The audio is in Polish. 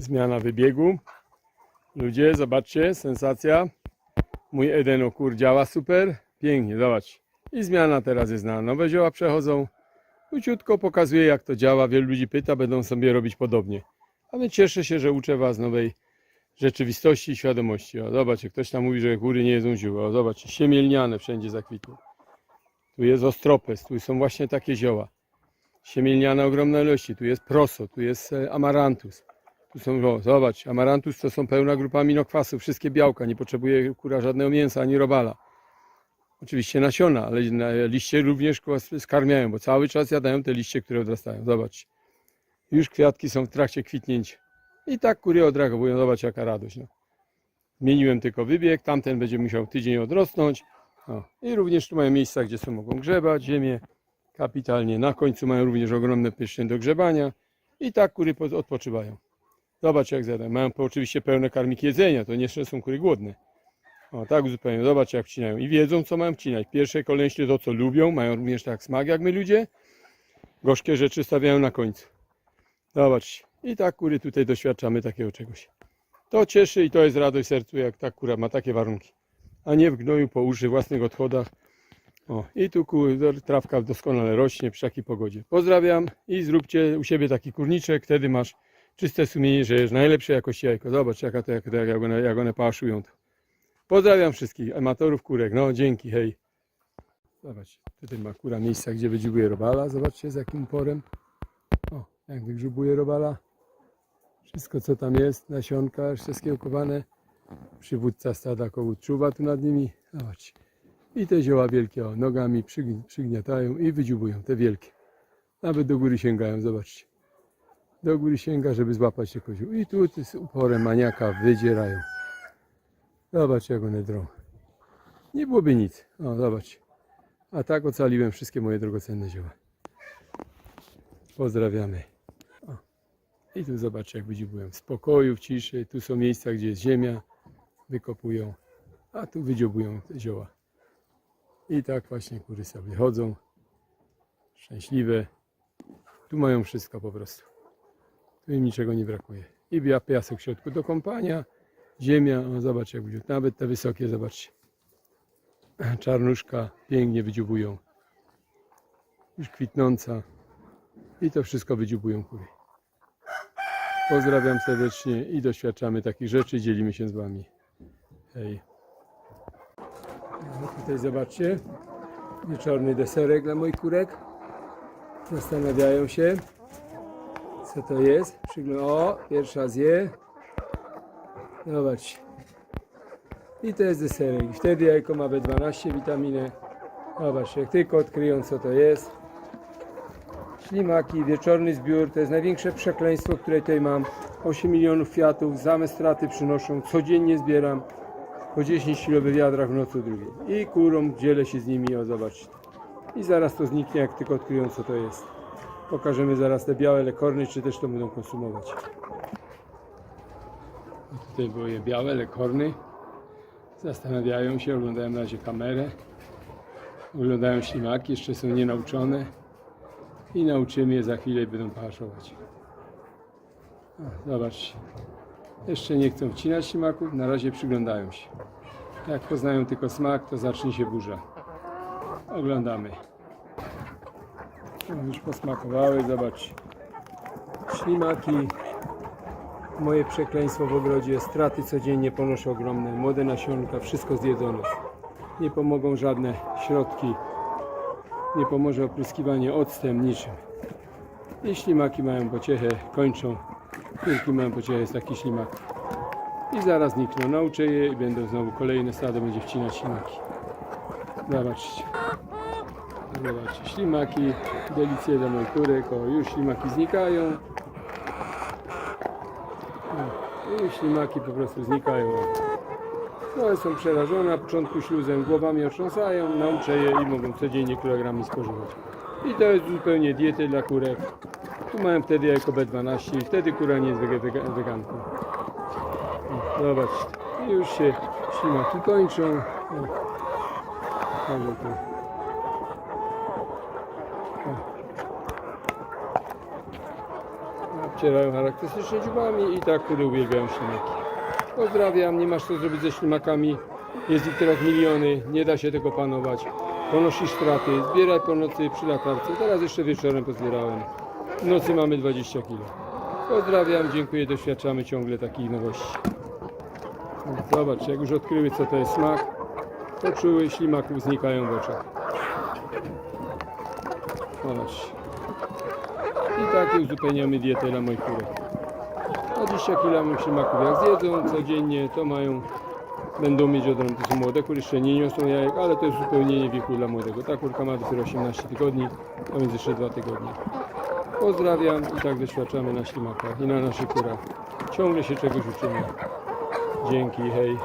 Zmiana wybiegu. Ludzie, zobaczcie, sensacja. Mój Edenokur działa super. Pięknie, zobacz. I zmiana teraz jest na nowe zioła przechodzą. Króciutko pokazuję jak to działa. Wielu ludzi pyta, będą sobie robić podobnie. A więc cieszę się, że uczę Was nowej rzeczywistości i świadomości. O, zobaczcie, ktoś tam mówi, że góry nie jedzą ziół. O, zobaczcie, siemielniane wszędzie zakwitły. Tu jest ostropes, tu są właśnie takie zioła. Siemielniane ogromne ilości. Tu jest proso, tu jest e, amarantus. Są, o, zobacz, amarantus to są pełna grupa aminokwasów, wszystkie białka, nie potrzebuje kura żadnego mięsa ani robala. Oczywiście nasiona, ale liście również skarmiają, bo cały czas jadają te liście, które odrastają. Zobacz. Już kwiatki są w trakcie kwitnięcia. I tak kury odreagowują. Zobacz jaka radość. No. Zmieniłem tylko wybieg, tamten będzie musiał tydzień odrosnąć. O. I również tu mają miejsca, gdzie są mogą grzebać ziemię. Kapitalnie. Na końcu mają również ogromne pysznie do grzebania. I tak kury po- odpoczywają. Zobacz jak zjadają. Mają oczywiście pełne karmiki jedzenia. To nie są kury głodne. O, tak uzupełniają. Zobacz jak wcinają. I wiedzą co mają wcinać. W pierwszej kolejności to co lubią. Mają również tak smak jak my ludzie. Gorzkie rzeczy stawiają na końcu. Zobacz. I tak kury tutaj doświadczamy takiego czegoś. To cieszy i to jest radość sercu, jak ta kura ma takie warunki. A nie w gnoju po uszy, własnych odchodach. O, i tu trawka doskonale rośnie przy takiej pogodzie. Pozdrawiam i zróbcie u siebie taki kurniczek, wtedy masz czyste sumienie, że jest najlepszej jakości jajko. Zobacz, jaka to, jak, jak, one, jak one paszują. Pozdrawiam wszystkich amatorów kurek. No, dzięki, hej. Zobacz, tutaj ma kura miejsca, gdzie wydziubuje robala. Zobaczcie, z jakim uporem. O, jak wygrzubuje robala. Wszystko, co tam jest, nasionka, wszystkie ukrywane. Przywódca stada kołód czuwa tu nad nimi. Zobacz. I te zioła wielkie o, nogami przygn- przygniatają i wydziubują, te wielkie. Nawet do góry sięgają, zobaczcie. Do góry sięga, żeby złapać się kozioł. I tu z uporem maniaka wydzierają. Zobacz, jak one drą. Nie byłoby nic. O, zobacz. A tak ocaliłem wszystkie moje drogocenne zioła. Pozdrawiamy. I tu zobacz jak wydziobują. W spokoju, w ciszy. Tu są miejsca, gdzie jest ziemia. Wykopują. A tu wydziobują te zioła. I tak właśnie kury sobie chodzą. Szczęśliwe. Tu mają wszystko po prostu. Tu im niczego nie brakuje. I piasek w środku do kąpania. Ziemia. O, zobacz jak wydziób. Nawet te wysokie, zobaczcie. Czarnuszka pięknie wydziubują. Już kwitnąca. I to wszystko wydziubują kury. Pozdrawiam serdecznie i doświadczamy takich rzeczy, dzielimy się z Wami. Hej. No tutaj zobaczcie, wieczorny deserek dla moich kurek. Zastanawiają się, co to jest. Przyglą... O, pierwsza zje. Zobacz. I to jest deserek. Wtedy jajko ma B12 witaminę. Zobacz, jak tylko odkryją co to jest. Ślimaki, wieczorny zbiór, to jest największe przekleństwo, które tutaj mam. 8 milionów kwiatów, same straty przynoszą, codziennie zbieram po 10 kg w wiadrach w nocy drugiej. I kurom dzielę się z nimi, o zobaczcie. I zaraz to zniknie, jak tylko odkryją co to jest. Pokażemy zaraz te białe lekorny, czy też to będą konsumować. I tutaj były białe lekorny. Zastanawiają się, oglądają na razie kamerę. Oglądają ślimaki, jeszcze są nienauczone i nauczymy je za chwilę i będą paszować. Zobaczcie. Jeszcze nie chcą wcinać ślimaków, na razie przyglądają się. Jak poznają tylko smak, to zacznie się burza. Oglądamy. Już posmakowały, zobacz. Ślimaki. Moje przekleństwo w ogrodzie, straty codziennie ponoszę ogromne. Młode nasionka, wszystko zjedzone. Nie pomogą żadne środki nie pomoże opryskiwanie octem, niczym. I ślimaki mają pociechę, kończą. Wilki mają pociechę z takich ślimaków. I zaraz znikną. Nauczę je i będą znowu kolejne stado będzie wcinać ślimaki. Zobaczcie. Zobaczcie, ślimaki, delicje dla moich kurek. O, już ślimaki znikają. O, I ślimaki po prostu znikają. No, są przerażone, na początku śluzem głowami otrząsają, nauczę je i mogą codziennie kilogramy spożywać. I to jest zupełnie diety dla kurek. Tu mają wtedy jajko B12 i wtedy kura nie jest weganką. I już się ślimaki kończą. O, Także tu. Obcierają charakterystycznie dziubami i tak, które uwielbiają ślimaki. Pozdrawiam, nie masz co zrobić ze ślimakami. Jest ich teraz miliony, nie da się tego panować. Ponosisz straty, zbieraj po nocy przy latarce. Teraz jeszcze wieczorem pozbierałem. W nocy mamy 20 kg. Pozdrawiam, dziękuję, doświadczamy ciągle takich nowości. Zobacz, jak już odkryły co to jest smak, to czuły ślimaków znikają w oczach. Zobacz. I tak uzupełniamy dietę na moich kurach. 20 kg ślimaków jak zjedzą codziennie, to mają, będą mieć od to młode kury, jeszcze nie niosą jajek, ale to jest uzupełnienie wieku dla młodego. Ta kurka ma dopiero 18 tygodni, a więc jeszcze 2 tygodnie. Pozdrawiam i tak doświadczamy na ślimakach i na naszych kurach. Ciągle się czegoś uczymy. Dzięki, hej.